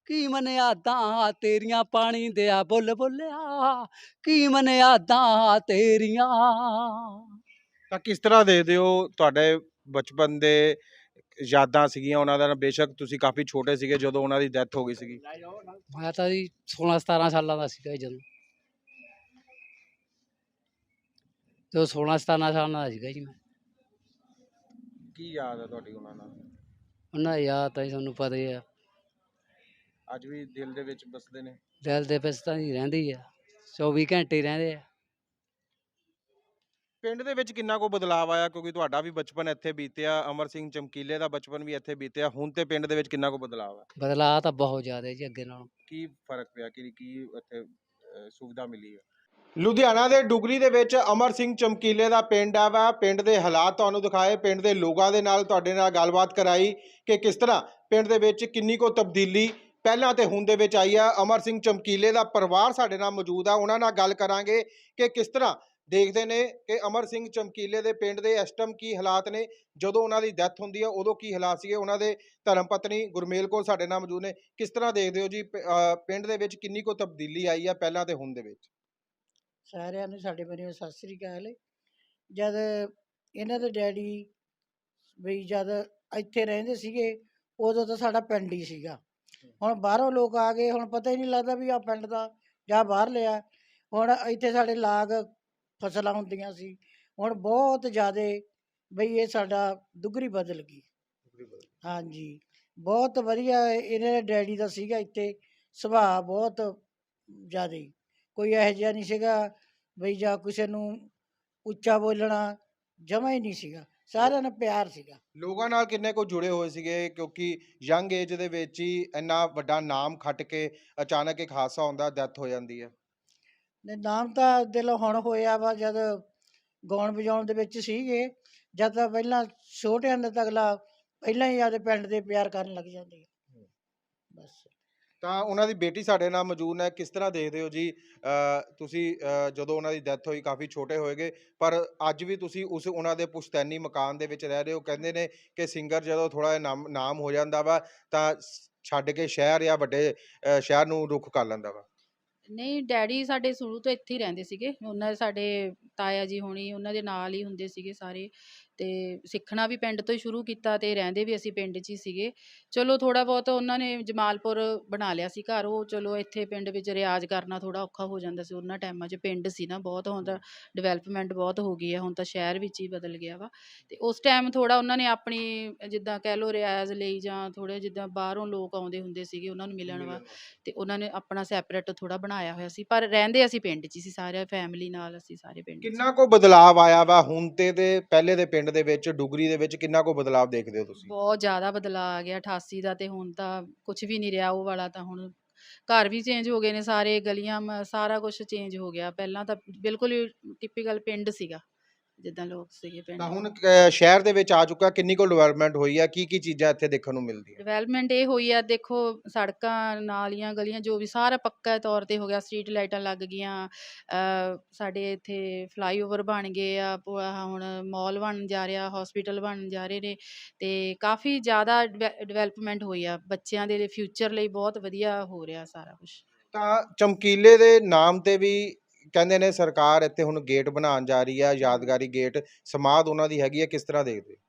ਕੀ ਮਨਿਆ ਦਾ ਤੇਰੀਆਂ ਪਾਣੀ ਦਿਆ। ਬੁੱਲ ਬੁੱਲਿਆ, ਕੀ ਮਨਿਆ ਦਾ ਤੇਰੀਆਂ। ਤਾਂ ਕਿਸ ਤਰ੍ਹਾਂ ਦੇਖਦੇ ਹੋ ਤੁਹਾਡੇ ਬਚਪਨ ਦੇ ਯਾਦਾਂ ਸੀਗੀਆਂ ਉਹਨਾਂ ਦਾ? ਬੇਸ਼ੱਕ ਤੁਸੀਂ ਕਾਫੀ ਛੋਟੇ ਸੀਗੇ ਜਦੋਂ ਉਹਨਾਂ ਦੀ ਡੈਥ ਹੋ ਗਈ ਸੀਗੀ। ਮੈਂ ਤਾਂ ਜੀ 16 17 ਸਾਲਾਂ ਦਾ ਸੀਗਾ ਜੀ ਜਦੋਂ। ਜਦੋਂ 16 17 ਸਾਲਾਂ ਦਾ ਸੀਗਾ ਜੀ ਮੈਂ। ਕੀ ਯਾਦ ਹੈ ਤੁਹਾਡੀ ਉਹਨਾਂ ਨਾਲ? ਉਹਨਾਂ ਯਾਦ ਤਾਂ ਜੀ ਤੁਹਾਨੂੰ ਪਤਾ ਹੀ ਆ। ਅੱਜ ਵੀ ਦਿਲ ਦੇ ਵਿੱਚ ਬਸਦੇ ਨੇ। ਦਿਲ ਦੇ ਵਿੱਚ ਤਾਂ ਹੀ ਰਹਿੰਦੀ ਆ। 24 ਘੰਟੇ ਰਹਿੰਦੇ ਆ। ਪਿੰਡ ਦੇ ਵਿੱਚ ਕਿੰਨਾ ਕੋ ਬਦਲਾਅ ਆਇਆ? ਕਿਉਂਕਿ ਤੁਹਾਡਾ ਵੀ ਬਚਪਨ ਇੱਥੇ ਬੀਤਿਆ ਅਮਰ ਸਿੰਘ ਚਮਕੀਲੇ ਦਾ ਬਚਪਨ ਵੀ ਇੱਥੇ ਬੀਤਿਆ ਹੁਣ ਤੇ ਪਿੰਡ ਦੇ ਵਿੱਚ ਕਿੰਨਾ ਕੋ ਬਦਲਾਅ ਆ? ਬਦਲਾਅ ਤਾਂ ਬਹੁਤ ਜ਼ਿਆਦਾ ਜੀ ਅੱਗੇ ਨਾਲੋਂ। ਕੀ ਫ਼ਰਕ ਪਿਆ? ਕਿ ਕੀ ਇੱਥੇ ਸੁਵਿਧਾ ਮਿਲੀ ਹੈ ਲੁਧਿਆਣਾ ਦੇ ਡੁਗਰੀ ਦੇ ਵਿੱਚ ਅਮਰ ਸਿੰਘ ਚਮਕੀਲੇ ਦਾ ਪਿੰਡ ਆ ਵਾ ਪਿੰਡ ਦੇ ਹਾਲਾਤ ਤੁਹਾਨੂੰ ਦਿਖਾਏ ਪਿੰਡ ਦੇ ਲੋਕਾਂ ਦੇ ਨਾਲ ਤੁਹਾਡੇ ਨਾਲ ਗੱਲਬਾਤ ਕਰਾਈ ਕਿ ਕਿਸ ਤਰ੍ਹਾਂ ਪਿੰਡ ਦੇ ਵਿੱਚ ਕਿੰਨੀ ਕੋ ਤਬਦੀਲੀ ਪਹਿਲਾਂ ਤੇ ਹੁਣ ਦੇ ਵਿੱਚ ਆਈ ਆ। ਅਮਰ ਸਿੰਘ ਚਮਕੀਲੇ ਦਾ ਪਰਿਵਾਰ ਸਾਡੇ ਨਾਲ ਮੌਜੂਦ ਆ। ਉਹਨਾਂ ਨਾਲ ਗੱਲ ਕਰਾਂਗੇ ਕਿ ਕਿਸ ਤਰ੍ਹਾਂ ਦੇਖਦੇ ਨੇ ਕਿ ਅਮਰ ਸਿੰਘ ਚਮਕੀਲੇ ਦੇ ਪਿੰਡ ਦੇ ਇਸ ਟਾਈਮ ਕੀ ਹਾਲਾਤ ਨੇ, ਜਦੋਂ ਉਹਨਾਂ ਦੀ ਡੈਥ ਹੁੰਦੀ ਹੈ ਉਦੋਂ ਕੀ ਹਾਲਾਤ ਸੀਗੇ, ਉਹਨਾਂ ਦੇ ਧਰਮ ਪਤਨੀ ਗੁਰਮੇਲ ਕੌਰ ਸਾਡੇ ਨਾਲ ਮੌਜੂਦ ਨੇ। ਕਿਸ ਤਰ੍ਹਾਂ ਦੇਖਦੇ ਹੋ ਜੀ ਪਿੰਡ ਦੇ ਵਿੱਚ ਕਿੰਨੀ ਕੋ ਤਬਦੀਲੀ ਆਈ ਆ ਪਹਿਲਾਂ ਤੇ ਹੁਣ ਦੇ ਵਿੱਚ? ਸਾਰਿਆਂ ਨੂੰ, ਸਾਡੇ ਵੱਲੋਂ ਸਤਿ ਸ੍ਰੀ ਅਕਾਲ। ਜਦ ਇਹਨਾਂ ਦੇ ਡੈਡੀ ਵੀ ਜਦ ਇੱਥੇ ਰਹਿੰਦੇ ਸੀਗੇ, ਉਦੋਂ ਤਾਂ ਸਾਡਾ ਪਿੰਡ ਹੀ ਸੀਗਾ। ਹੁਣ ਬਾਹਰੋਂ ਲੋਕ ਆ ਗਏ, ਹੁਣ ਪਤਾ ਹੀ ਨਹੀਂ ਲੱਗਦਾ ਵੀ ਆ ਪਿੰਡ ਦਾ ਜਾਂ ਬਾਹਰ ਲਿਆ। ਹੁਣ ਇੱਥੇ ਸਾਡੇ ਲਾਗ ਫਸਲਾਂ ਹੁੰਦੀਆਂ ਸੀ ਹੁਣ ਬਹੁਤ ਜ਼ਿਆਦੇ ਬਈ ਇਹ ਸਾਡਾ ਦੁੱਗਰੀ ਬਦਲ ਗਈ। ਹਾਂਜੀ ਬਹੁਤ ਵਧੀਆ ਇਹਨਾਂ ਦੇ ਡੈਡੀ ਦਾ ਸੀਗਾ ਇੱਥੇ ਸੁਭਾਅ ਬਹੁਤ ਜ਼ਿਆਦਾ ਕੋਈ ਇਹੋ ਜਿਹਾ ਨਹੀਂ ਸੀਗਾ ਬਈ ਜਾਂ ਕਿਸੇ ਨੂੰ ਉੱਚਾ ਬੋਲਣਾ ਜਮਾ ਹੀ ਨਹੀਂ ਸੀਗਾ ਸਾਰਿਆਂ ਨਾਲ ਪਿਆਰ ਸੀਗਾ। ਲੋਕਾਂ ਨਾਲ ਕਿੰਨੇ ਕੋ ਜੁੜੇ ਹੋਏ ਸੀਗੇ ਕਿਉਂਕਿ ਯੰਗ ਏਜ ਦੇ ਵਿੱਚ ਹੀ ਇੰਨਾ ਵੱਡਾ ਨਾਮ ਖੱਟ ਕੇ ਅਚਾਨਕ ਇੱਕ ਹਾਦਸਾ ਹੁੰਦਾ ਡੈਥ ਹੋ ਜਾਂਦੀ ਹੈ। ਨਾਮ ਤਾਂ ਦਿਲ ਹੁਣ ਹੋਇਆ ਵਾ ਜਦ ਗਾਉਣ ਵਜਾਉਣ ਦੇ ਵਿੱਚ ਸੀਗੇ ਜਦ ਤਾਂ ਪਹਿਲਾਂ ਛੋਟਿਆਂ ਦਾ ਤਾਂ ਅਗਲਾ ਪਹਿਲਾਂ ਹੀ ਆਪਦੇ ਪਿੰਡ ਦੇ ਪਿਆਰ ਕਰਨ ਲੱਗ ਜਾਂਦੇ ਆ। ਬਸ। ਤਾਂ ਉਹਨਾਂ ਦੀ ਬੇਟੀ ਸਾਡੇ ਨਾਲ ਮੌਜੂਦ ਹੈ ਕਿਸ ਤਰ੍ਹਾਂ ਦੇਖਦੇ ਹੋ ਜੀ? ਅ, ਤੁਸੀਂ ਅ, ਜਦੋਂ ਉਹਨਾਂ ਦੀ ਡੈਥ ਹੋਈ ਕਾਫੀ ਛੋਟੇ ਹੋਏਗੇ ਪਰ ਅੱਜ ਵੀ ਤੁਸੀਂ ਉਸ ਉਹਨਾਂ ਦੇ ਪੁਸ਼ਤੈਨੀ ਮਕਾਨ ਦੇ ਵਿੱਚ ਰਹਿ ਰਹੇ ਹੋ। ਕਹਿੰਦੇ ਨੇ ਕਿ ਸਿੰਗਰ ਜਦੋਂ ਥੋੜਾ ਨਾਮ ਨਾਮ ਹੋ ਜਾਂਦਾ ਵਾ ਤਾਂ ਛੱਡ ਕੇ ਸ਼ਹਿਰ ਜਾਂ ਵੱਡੇ ਸ਼ਹਿਰ ਨੂੰ ਰੁੱਖ ਕਰ ਲੈਂਦਾ ਵਾ। ਨਹੀਂ, ਡੈਡੀ ਸਾਡੇ ਸ਼ੁਰੂ ਤੋਂ ਇੱਥੇ ਹੀ ਰਹਿੰਦੇ ਸੀਗੇ। ਉਹਨਾਂ ਦੇ ਸਾਡੇ ਤਾਇਆ ਜੀ ਹੋਣੀ, ਉਹਨਾਂ ਦੇ ਨਾਲ ਹੀ ਹੁੰਦੇ ਸੀਗੇ ਸਾਰੇ। ਤੇ ਸਿੱਖਣਾ ਵੀ ਪਿੰਡ ਤੋਂ ਹੀ ਸ਼ੁਰੂ ਕੀਤਾ ਤੇ ਰਹਿੰਦੇ ਵੀ ਅਸੀਂ ਪਿੰਡ 'ਚ ਹੀ ਸੀਗੇ। ਚਲੋ ਥੋੜਾ ਬਹੁਤ ਉਹਨਾਂ ਨੇ ਜਮਾਲਪੁਰ ਬਣਾ ਲਿਆ ਸੀ ਘਰ ਉਹ ਚਲੋ ਇੱਥੇ ਪਿੰਡ ਵਿੱਚ ਰਿਆਜ਼ ਕਰਨਾ ਥੋੜਾ ਔਖਾ ਹੋ ਜਾਂਦਾ ਸੀ ਉਹਨਾਂ ਟਾਈਮਾਂ 'ਚ ਪਿੰਡ ਸੀ ਨਾ ਬਹੁਤ ਹੁਣ ਤਾਂ ਡਿਵੈਲਪਮੈਂਟ ਬਹੁਤ ਹੋ ਗਈ ਹੈ ਹੁਣ ਤਾਂ ਸ਼ਹਿਰ ਵਿੱਚ ਹੀ ਬਦਲ ਗਿਆ ਵਾ। ਤੇ ਉਸ ਟਾਈਮ ਥੋੜਾ ਉਹਨਾਂ ਨੇ ਆਪਣੀ ਜਿੱਦਾਂ ਕਹਿ ਲਓ ਰਿਆਜ਼ ਲਈ ਜਾਂ ਥੋੜੇ ਜਿੱਦਾਂ ਬਾਹਰੋਂ ਲੋਕ ਆਉਂਦੇ ਹੁੰਦੇ ਸੀਗੇ ਉਹਨਾਂ ਨੂੰ ਮਿਲਣ ਵਾ ਤੇ ਉਹਨਾਂ ਨੇ ਆਪਣਾ ਸੈਪਰੇਟ ਥੋੜਾ ਬਣਾਇਆ ਹੋਇਆ ਸੀ ਪਰ ਰਹਿੰਦੇ ਅਸੀਂ ਪਿੰਡ 'ਚ ਹੀ ਸੀ ਸਾਰੇ ਫੈਮਿਲੀ ਨਾਲ ਅਸੀਂ ਸਾਰੇ ਪਿੰਡ ਕਿੰਨਾ ਕੋ ਬਦਲਾਵ ਆਇਆ ਵਾ ਹੁਣ ਤੇ ਤੇ ਪਹਿਲੇ ਦੇ ਪਿੰਡ ਪਿੰਡ ਦੇ ਵਿੱਚ, ਡੁਗਰੀ ਦੇ ਵਿੱਚ ਕਿੰਨਾ ਕੋ ਬਦਲਾਵ ਦੇਖਦੇ ਹੋ ਤੁਸੀਂ? ਬਹੁਤ ਜ਼ਿਆਦਾ ਬਦਲਾਅ ਆ ਗਿਆ 88 ਦਾ ਤੇ ਹੁਣ ਤਾਂ ਕੁਝ ਵੀ ਨਹੀਂ ਰਿਹਾ, ਉਹ ਵਾਲਾ ਤਾਂ ਹੁਣ ਘਰ ਵੀ ਚੇਂਜ ਹੋ ਗਏ ਨੇ ਸਾਰੇ, ਗਲੀਆਂ ਮ- ਸਾਰਾ ਕੁਝ ਚੇਂਜ ਹੋ ਗਿਆ। ਪਹਿਲਾਂ ਤਾਂ ਬਿਲਕੁਲ ਹੀ ਟਿਪੀਕਲ ਪਿੰਡ ਸੀਗਾ। ਜਿੱਦਾਂ ਲੋਕ ਸੀਗੇ ਪਿੰਡ ਤਾਂ ਹੁਣ ਸ਼ਹਿਰ ਦੇ ਵਿੱਚ ਆ ਚੁੱਕਾ ਕਿੰਨੀ ਕੋ ਡਿਵੈਲਪਮੈਂਟ ਹੋਈ ਆ? ਕੀ ਕੀ ਚੀਜ਼ਾਂ ਇੱਥੇ ਦੇਖਣ ਨੂੰ ਮਿਲਦੀਆਂ? ਡਿਵੈਲਪਮੈਂਟ ਇਹ ਹੋਈ ਆ ਦੇਖੋ ਸੜਕਾਂ ਨਾਲੀਆਂ ਗਲੀਆਂ ਜੋ ਵੀ ਸਾਰਾ ਪੱਕਾ ਤੌਰ ਤੇ ਹੋ ਗਿਆ ਸਟਰੀਟ ਲਾਈਟਾਂ ਲੱਗ ਗਈਆਂ ਸਾਡੇ ਇੱਥੇ ਫਲਾਈਓਵਰ ਬਣ ਗਏ ਆ ਪੁ- ਆਹ ਹੁਣ ਮਾਲ ਬਣਨ ਜਾ ਰਿਹਾ ਹਸਪੀਟਲ ਬਣਨ ਜਾ ਰਹੇ ਨੇ ਤੇ ਕਾਫੀ ਜ਼ਿਆਦਾ ਡਿਵੈਲਪਮੈਂਟ ਹੋਈ ਆ ਬੱਚਿਆਂ ਦੇ ਫਿਊਚਰ ਲਈ ਬਹੁਤ ਵਧੀਆ ਹੋ ਰਿਹਾ ਸਾਰਾ ਕੁਝ ਤਾਂ ਚਮਕੀਲੇ ਦੇ ਨਾਮ ਤੇ ਵੀ ਕਹਿੰਦੇ ਨੇ ਸਰਕਾਰ ਇੱਥੇ ਹੁਣ ਗੇਟ ਬਣਾਉਣ ਜਾ ਰਹੀ ਹੈ ਯਾਦਗਾਰੀ ਗੇਟ ਸਮਾਧ ਉਹਨਾਂ ਦੀ ਹੈਗੀ ਹੈ ਕਿਸ ਤਰ੍ਹਾਂ ਦੇਖਦੇ ਹੋ?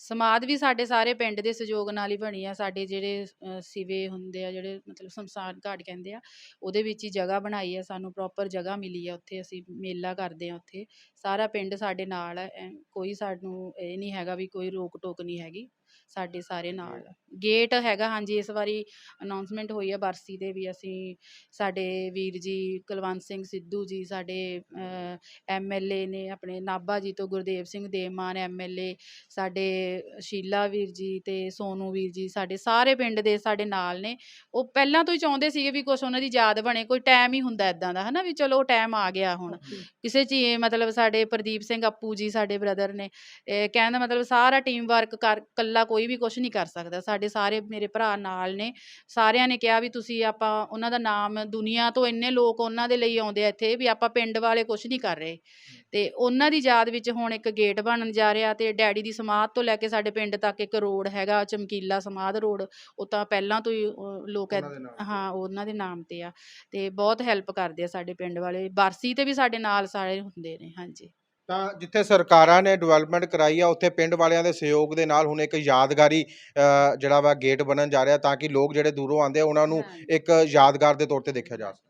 ਸਮਾਧ ਵੀ ਸਾਡੇ ਸਾਰੇ ਪਿੰਡ ਦੇ ਸਹਿਯੋਗ ਨਾਲ ਹੀ ਬਣੀ ਆ ਸਾਡੇ ਜਿਹੜੇ ਅ, ਸਿਵੇ ਹੁੰਦੇ ਆ ਜਿਹੜੇ ਮਤਲਬ ਸ਼ਮਸ਼ਾਨ ਘਾਟ ਕਹਿੰਦੇ ਆ ਉਹਦੇ ਵਿੱਚ ਹੀ ਜਗ੍ਹਾ ਬਣਾਈ ਆ ਸਾਨੂੰ ਪ੍ਰੋਪਰ ਜਗ੍ਹਾ ਮਿਲੀ ਆ ਉੱਥੇ ਅਸੀਂ ਮੇਲਾ ਕਰਦੇ ਆ ਉੱਥੇ ਸਾਰਾ ਪਿੰਡ ਸਾਡੇ ਨਾਲ ਹੈ ਕੋਈ ਸਾਨੂੰ ਇਹ ਨਹੀਂ ਹੈਗਾ ਵੀ ਕੋਈ ਰੋਕ ਟੋਕ ਨਹੀਂ ਹੈਗੀ ਸਾਡੇ ਸਾਰੇ ਨਾਲ। ਗੇਟ ਹੈਗਾ ਹਾਂਜੀ ਇਸ ਵਾਰੀ ਅਨਾਉਂਸਮੈਂਟ ਹੋਈ ਆ ਬਰਸੀ ਦੇ ਵੀ ਅਸੀਂ ਸਾਡੇ ਵੀਰ ਜੀ ਕੁਲਵੰਤ ਸਿੰਘ ਸਿੱਧੂ ਜੀ ਸਾਡੇ ਐਮਐਲਏ ਨੇ ਆਪਣੇ ਨਾਭਾ ਜੀ ਤੋਂ ਗੁਰਦੇਵ ਸਿੰਘ ਦੇਵਮਾਨ ਐਮਐਲਏ ਸਾਡੇ ਸ਼ੀਲਾ ਵੀਰ ਜੀ ਤੇ ਸੋਨੂ ਵੀਰ ਜੀ ਸਾਡੇ ਸਾਰੇ ਪਿੰਡ ਦੇ ਸਾਡੇ ਨਾਲ ਨੇ। ਉਹ ਪਹਿਲਾਂ ਤੋਂ ਹੀ ਚਾਹੁੰਦੇ ਸੀਗੇ ਵੀ ਕੁਝ ਉਹਨਾਂ ਦੀ ਯਾਦ ਬਣੇ ਕੋਈ ਟਾਈਮ ਹੀ ਹੁੰਦਾ ਇਦਾਂ ਦਾ ਹਨਾ ਵੀ ਚਲੋ ਟਾਈਮ ਆ ਗਿਆ ਹੁਣ। ਕਿਸੇ ਚ ਹੀ ਮਤਲਬ ਸਾਡੇ ਪ੍ਰਦੀਪ ਸਿੰਘ ਅੱਪੂ ਜੀ ਸਾਡੇ ਬ੍ਰਦਰ ਨੇ ਇਹ ਕਹਿਣ ਦਾ ਮਤਲਬ ਸਾਰਾ ਟੀਮ ਵਰਕ ਕਰ ਕੱਲਾ ਕੋਈ ਵੀ ਕੁਝ ਨਹੀਂ ਕਰ ਸਕਦਾ। ਸਾਡੇ ਸਾਰੇ ਮੇਰੇ ਭਰਾ ਨਾਲ ਨੇ। ਸਾਰਿਆਂ ਨੇ ਕਿਹਾ ਵੀ ਤੁਸੀਂ ਆਪਾਂ ਉਹਨਾਂ ਦਾ ਨਾਮ ਦੁਨੀਆ ਤੋਂ ਇੰਨੇ ਲੋਕ ਉਹਨਾਂ ਦੇ ਲਈ ਆਉਂਦੇ ਆ ਇੱਥੇ ਵੀ ਆਪਾਂ ਪਿੰਡ ਵਾਲੇ ਕੁਝ ਨਹੀਂ ਕਰ ਰਹੇ। ਤੇ ਉਹਨਾਂ ਦੀ ਯਾਦ ਵਿੱਚ ਹੁਣ ਇੱਕ ਗੇਟ ਬਣਨ ਜਾ ਰਿਹਾ ਤੇ ਡੈਡੀ ਦੀ ਸਮਾਧ ਤੋਂ ਲੈ ਕੇ ਸਾਡੇ ਪਿੰਡ ਤੱਕ ਇੱਕ ਰੋਡ ਹੈਗਾ ਚਮਕੀਲਾ ਸਮਾਧ ਰੋਡ। ਉਹ ਤਾਂ ਪਹਿਲਾਂ ਤੋਂ ਹੀ ਲੋਕ। ਹਾਂ ਉਹਨਾਂ ਦੇ ਨਾਮ ਤੇ ਆ। ਤੇ ਬਹੁਤ ਹੈਲਪ ਕਰਦੇ ਆ ਸਾਡੇ ਪਿੰਡ ਵਾਲੇ। ਬਰਸੀ ਤੇ ਵੀ ਸਾਡੇ ਨਾਲ ਸਾਰੇ ਹੁੰਦੇ ਨੇ ਹਾਂਜੀ। ਤਾਂ ਜਿੱਥੇ ਸਰਕਾਰਾਂ ਨੇ ਡਿਵੈਲਪਮੈਂਟ ਕਰਾਈ ਆ ਉੱਥੇ ਪਿੰਡ ਵਾਲਿਆਂ ਦੇ ਸਹਿਯੋਗ ਦੇ ਨਾਲ ਹੁਣ ਇੱਕ ਯਾਦਗਾਰੀ ਅ, ਜਿਹੜਾ ਵਾ ਗੇਟ ਬਣਨ ਜਾ ਰਿਹਾ ਤਾਂ ਕਿ ਲੋਕ ਜਿਹੜੇ ਦੂਰੋਂ ਆਉਂਦੇ ਆ ਉਹਨਾਂ ਨੂੰ ਇੱਕ ਯਾਦਗਾਰ ਦੇ ਤੌਰ ਤੇ ਦੇਖਿਆ ਜਾ ਸਕੇ।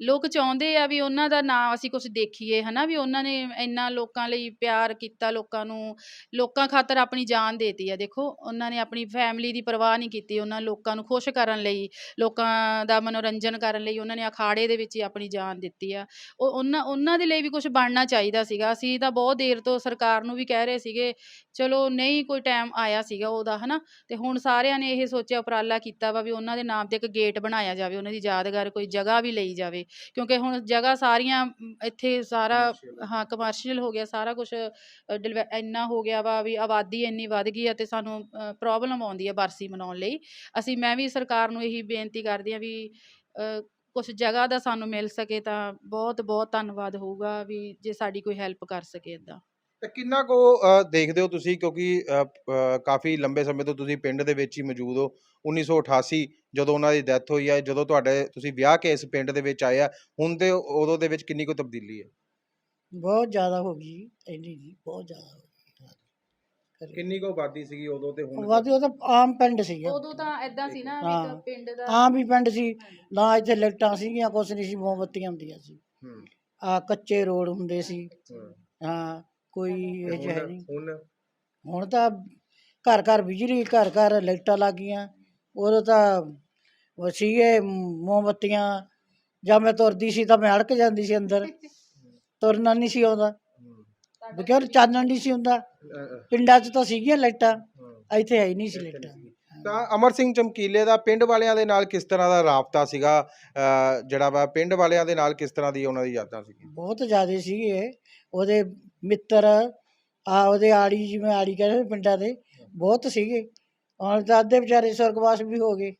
ਲੋਕ ਚਾਹੁੰਦੇ ਆ ਵੀ ਉਹਨਾਂ ਦਾ ਨਾਂ ਅਸੀਂ ਕੁਝ ਦੇਖੀਏ, ਹਨਾ, ਵੀ ਉਹਨਾਂ ਨੇ ਇੰਨਾ ਲੋਕਾਂ ਲਈ ਪਿਆਰ ਕੀਤਾ, ਲੋਕਾਂ ਨੂੰ, ਲੋਕਾਂ ਖਾਤਰ ਆਪਣੀ ਜਾਨ ਦੇਤੀ ਆ। ਦੇਖੋ, ਉਹਨਾਂ ਨੇ ਆਪਣੀ ਫੈਮਿਲੀ ਦੀ ਪਰਵਾਹ ਨਹੀਂ ਕੀਤੀ, ਉਹਨਾਂ ਲੋਕਾਂ ਨੂੰ ਖੁਸ਼ ਕਰਨ ਲਈ, ਲੋਕਾਂ ਦਾ ਮਨੋਰੰਜਨ ਕਰਨ ਲਈ ਉਹਨਾਂ ਨੇ ਅਖਾੜੇ ਦੇ ਵਿੱਚ ਹੀ ਆਪਣੀ ਜਾਨ ਦਿੱਤੀ ਆ। ਉਹ ਉਹਨਾਂ ਉਹਨਾਂ ਦੇ ਲਈ ਵੀ ਕੁਝ ਬਣਨਾ ਚਾਹੀਦਾ ਸੀਗਾ। ਅਸੀਂ ਤਾਂ ਬਹੁਤ ਦੇਰ ਤੋਂ ਸਰਕਾਰ ਨੂੰ ਵੀ ਕਹਿ ਰਹੇ ਸੀਗੇ, ਚਲੋ ਨਹੀਂ ਕੋਈ ਟਾਈਮ ਆਇਆ ਸੀਗਾ ਉਹਦਾ, ਹਨਾ। ਤੇ ਹੁਣ ਸਾਰਿਆਂ ਨੇ ਇਹ ਸੋਚਿਆ, ਉਪਰਾਲਾ ਕੀਤਾ ਵਾ ਵੀ ਉਹਨਾਂ ਦੇ ਨਾਮ ਤੇ ਇੱਕ ਗੇਟ ਬਣਾਇਆ ਜਾਵੇ, ਉਹਨਾਂ ਦੀ ਯਾਦਗਾਰ ਕੋਈ ਜਗ੍ਹਾ ਵੀ ਲਈ ਜਾਵੇ। ਕਿਉਂਕਿ ਹੁਣ ਜਗ੍ਹਾ ਸਾਰੀਆਂ ਇੱਥੇ ਸਾਰਾ। ਹਾਂ ਕਮਰਸ਼ੀਅਲ ਹੋ ਗਿਆ ਸਾਰਾ ਕੁਝ ਇੰਨਾ ਹੋ ਗਿਆ ਵਾ ਵੀ ਆਬਾਦੀ ਇੰਨੀ ਵੱਧ ਗਈ ਆ ਤੇ ਸਾਨੂੰ ਪ੍ਰੋਬਲਮ ਆਉਂਦੀ ਆ ਬਰਸੀ ਮਨਾਉਣ ਲਈ ਅਸੀਂ ਮੈਂ ਵੀ ਸਰਕਾਰ ਨੂੰ ਇਹੀ ਬੇਨਤੀ ਕਰਦੀ ਆ ਵੀ ਕੁਝ ਜਗ੍ਹਾ ਦਾ ਸਾਨੂੰ ਮਿਲ ਸਕੇ ਤਾਂ ਬਹੁਤ ਬਹੁਤ ਧੰਨਵਾਦ ਹੋਊਗਾ ਵੀ ਜੇ ਸਾਡੀ ਕੋਈ ਹੈਲਪ ਕਰ ਸਕੇ ਇਦਾਂ ਤੇ ਕਿੰਨਾ ਕੋ ਦੇਖਦੇ ਹੋ ਤੁਸੀਂ? ਕਿਉਂਕਿ ਕਾਫੀ ਲੰਬੇ ਸਮੇਂ ਤੋਂ ਤੁਸੀਂ ਪਿੰਡ ਦੇ ਵਿੱਚ ਹੀ ਮੌਜੂਦ ਹੋ। 1988 ਜਦੋਂ ਉਹਨਾਂ ਦੀ ਡੈਥ ਹੋਈ ਹੈ ਜਦੋਂ ਤੁਹਾਡੇ ਤੁਸੀਂ ਵਿਆਹ ਕੇ ਇਸ ਪਿੰਡ ਦੇ ਵਿੱਚ ਆਏ ਆ ਹੁਣ ਤੇ ਉਦੋਂ ਦੇ ਵਿੱਚ ਕਿੰਨੀ ਕੋ ਤਬਦੀਲੀ ਹੈ ਬਹੁਤ ਜ਼ਿਆਦਾ ਹੋ ਗਈ ਇੰਨੀ ਜੀ ਬਹੁਤ ਜ਼ਿਆਦਾ ਹੋ ਗਈ। ਕਿੰਨੀ ਕੋ ਆਬਾਦੀ ਸੀਗੀ ਉਦੋਂ ਤੇ ਹੁਣ? ਵਾਦੀ ਉਹ ਤਾਂ ਆਮ ਪਿੰਡ ਸੀਗਾ ਉਦੋਂ ਤਾਂ ਐਦਾਂ ਸੀ ਨਾ ਵੀ। ਇੱਕ ਪਿੰਡ ਦਾ ਆਮ ਹੀ ਪਿੰਡ ਸੀ। ਨਾ ਇੱਥੇ ਲਾਈਟਾਂ ਸੀਗੀਆਂ ਕੁਛ ਨਹੀਂ ਸੀ ਮੋਮਬੱਤੀਆਂ ਹੁੰਦੀਆਂ ਸੀ। ਹੂੰ, ਆ ਕੱਚੇ ਰੋਡ ਹੁੰਦੇ ਸੀ। ਹੂੰ। ਕੋਈ ਇਹ ਹੈ ਹੁਣ ਨਹੀਂ ਹੁਣ ਹੁਣ ਤਾਂ ਘਰ ਘਰ ਬਿਜਲੀ ਘਰ ਘਰ ਲਾਈਟਾਂ ਲੱਗ ਗਈਆਂ ਉਦੋਂ ਤਾਂ ਸੀਗੇ ਮੋਮਬੱਤੀਆਂ। ਜਾਂ ਮੈਂ ਤੁਰਦੀ ਸੀ ਤਾਂ ਮੈਂ ਅੜਕ ਜਾਂਦੀ ਸੀ ਅੰਦਰ। ਤੁਰਨਾ ਨਹੀਂ ਸੀ ਆਉਂਦਾ। ਬਗੈਰ ਚਾਨਣ ਨਹੀਂ ਸੀ ਹੁੰਦਾ। ਅ, ਅ, ਪਿੰਡਾਂ 'ਚ ਤਾਂ ਸੀਗੀਆਂ ਲਾਈਟਾਂ। ਹੂੰ। ਇੱਥੇ ਹੈ ਹੀ ਨਹੀਂ ਸੀ ਲਾਈਟਾਂ। ਤਾਂ ਅਮਰ ਸਿੰਘ ਚਮਕੀਲੇ ਦਾ ਪਿੰਡ ਵਾਲਿਆਂ ਦੇ ਨਾਲ ਕਿਸ ਤਰ੍ਹਾਂ ਦਾ ਰਾਬਤਾ ਸੀਗਾ? ਅ, ਜਿਹੜਾ ਵਾ ਪਿੰਡ ਵਾਲਿਆਂ ਦੇ ਨਾਲ ਕਿਸ ਤਰ੍ਹਾਂ ਦੀ ਉਹਨਾਂ ਦੀ ਯਾਦਾਂ ਸੀਗੀਆਂ? ਬਹੁਤ ਜ਼ਿਆਦੇ ਸੀਗੇ। ਉਹਦੇ ਮਿੱਤਰ ਆ ਉਹਦੇ ਆੜੀ ਜਿਵੇਂ ਆੜੀ ਕਹਿੰਦੇ ਨੇ ਪਿੰਡਾਂ ਦੇ ਬਹੁਤ ਸੀਗੇ। ਹੁਣ ਤਾਂ ਅੱਧੇ ਵਿਚਾਰੇ ਸੁਰਗਵਾਸ ਵੀ ਹੋ ਗਏ।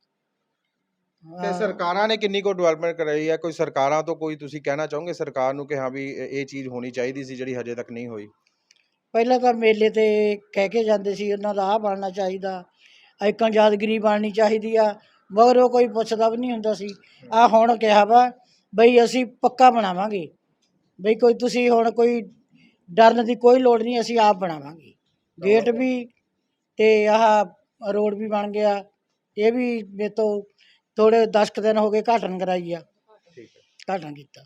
ਤੇ। ਸਰਕਾਰਾਂ ਨੇ ਕਿੰਨੀ ਕੋ ਡਿਵੈਲਪਮੈਂਟ ਕਰਾਈ ਹੈ ਕੋਈ ਸਰਕਾਰਾਂ ਤੋਂ ਕੋਈ ਤੁਸੀਂ ਕਹਿਣਾ ਚਾਹੋਗੇ? ਸਰਕਾਰ ਨੂੰ ਕਿ ਹਾਂ ਵੀ ਇਹ ਚੀਜ਼ ਹੋਣੀ ਚਾਹੀਦੀ ਸੀ ਜਿਹੜੀ ਹਜੇ ਤੱਕ ਨਹੀਂ ਹੋਈ। ਪਹਿਲਾਂ ਤਾਂ ਮੇਲੇ ਤੇ ਕਹਿ ਕੇ ਜਾਂਦੇ ਸੀ ਉਹਨਾਂ ਦਾ ਆਹ ਬਣਨਾ ਚਾਹੀਦਾ। ਐਕਾਂ ਯਾਦਗਿਰੀ ਬਣਨੀ ਚਾਹੀਦੀ ਆ ਮਗਰ ਉਹ ਕੋਈ ਪੁੱਛਦਾ ਵੀ ਨਹੀਂ ਹੁੰਦਾ ਸੀ। ਆ ਹੁਣ ਕਿਹਾ ਵਾ ਬਈ ਅਸੀਂ ਪੱਕਾ ਬਣਾਵਾਂਗੇ। ਬਈ ਕੋਈ ਤੁਸੀਂ ਹੁਣ ਕੋਈ ਡਰਨ ਦੀ ਕੋਈ ਲੋੜ ਨਹੀਂ ਅਸੀਂ ਆਪ ਬਣਾਵਾਂਗੇ। ਗੇਟ ਵੀ ਤੇ ਆਹ ਰੋਡ ਵੀ ਬਣ ਗਿਆ। ਇਹ ਵੀ ਮੇਰੇ ਤੋਂ ਥੋੜੇ 10 ਕੁ ਦਿਨ ਹੋ ਗਏ ਘਾਟਨ ਕਰਾਈ ਆ। ਠੀਕ ਹੈ। ਘਾਟਨ ਕੀਤਾ।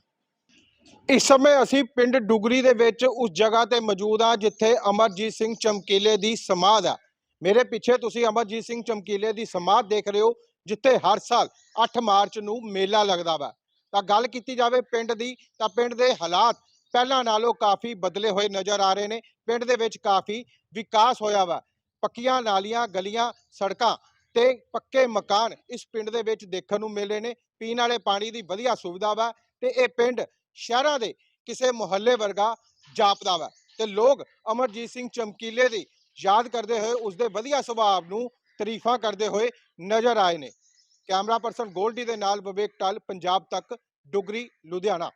ਇਸ ਸਮੇਂ ਅਸੀਂ ਪਿੰਡ ਡੁਗਰੀ ਦੇ ਵਿੱਚ ਉਸ ਜਗ੍ਹਾ ਤੇ ਮੌਜੂਦ ਹਾਂ ਜਿੱਥੇ ਅਮਰਜੀਤ ਸਿੰਘ ਚਮਕੀਲੇ ਦੀ ਸਮਾਧ ਹੈ ਮੇਰੇ ਪਿੱਛੇ ਤੁਸੀਂ ਅਮਰਜੀਤ ਸਿੰਘ ਚਮਕੀਲੇ ਦੀ ਸਮਾਧ ਦੇਖ ਰਹੇ ਹੋ ਜਿੱਥੇ ਹਰ ਸਾਲ 8 ਮਾਰਚ ਨੂੰ ਮੇਲਾ ਲੱਗਦਾ ਵਾ। ਤਾਂ ਗੱਲ ਕੀਤੀ ਜਾਵੇ ਪਿੰਡ ਦੀ ਤਾਂ ਪਿੰਡ ਦੇ ਹਾਲਾਤ ਪਹਿਲਾਂ ਨਾਲੋਂ ਕਾਫੀ ਬਦਲੇ ਹੋਏ ਨਜ਼ਰ ਆ ਰਹੇ ਨੇ। ਪਿੰਡ ਦੇ ਵਿੱਚ ਕਾਫੀ ਵਿਕਾਸ ਹੋਇਆ ਵਾ। ਪੱਕੀਆਂ ਨਾਲੀਆਂ, ਗਲੀਆਂ, ਸੜਕਾਂ ਤੇ ਪੱਕੇ ਮਕਾਨ ਇਸ ਪਿੰਡ ਦੇ ਵਿੱਚ ਦੇਖਣ ਨੂੰ ਮਿਲ ਰਹੇ ਨੇ। ਪੀਣ ਵਾਲੇ ਪਾਣੀ ਦੀ ਵਧੀਆ ਸੁਵਿਧਾ ਵਾ ਤੇ ਇਹ ਪਿੰਡ ਸ਼ਹਿਰਾਂ ਦੇ ਕਿਸੇ ਮੁਹੱਲੇ ਵਰਗਾ ਜਾਪਦਾ ਵਾ ਤੇ ਲੋਕ ਅਮਰਜੀਤ ਸਿੰਘ ਚਮਕੀਲੇ ਦੀ ਯਾਦ ਕਰਦੇ ਹੋਏ ਉਸ ਦੇ ਵਧੀਆ ਸੁਭਾਅ ਨੂੰ ਤਾਰੀਫਾਂ ਕਰਦੇ ਹੋਏ ਨਜ਼ਰ ਆਏ ਨੇ। ਕੈਮਰਾ ਪਰਸਨ ਗੋਲਡੀ ਦੇ ਨਾਲ ਵਿਵੇਕ ਟਲ, ਪੰਜਾਬ ਤੱਕ, ਡੁਗਰੀ, ਲੁਧਿਆਣਾ।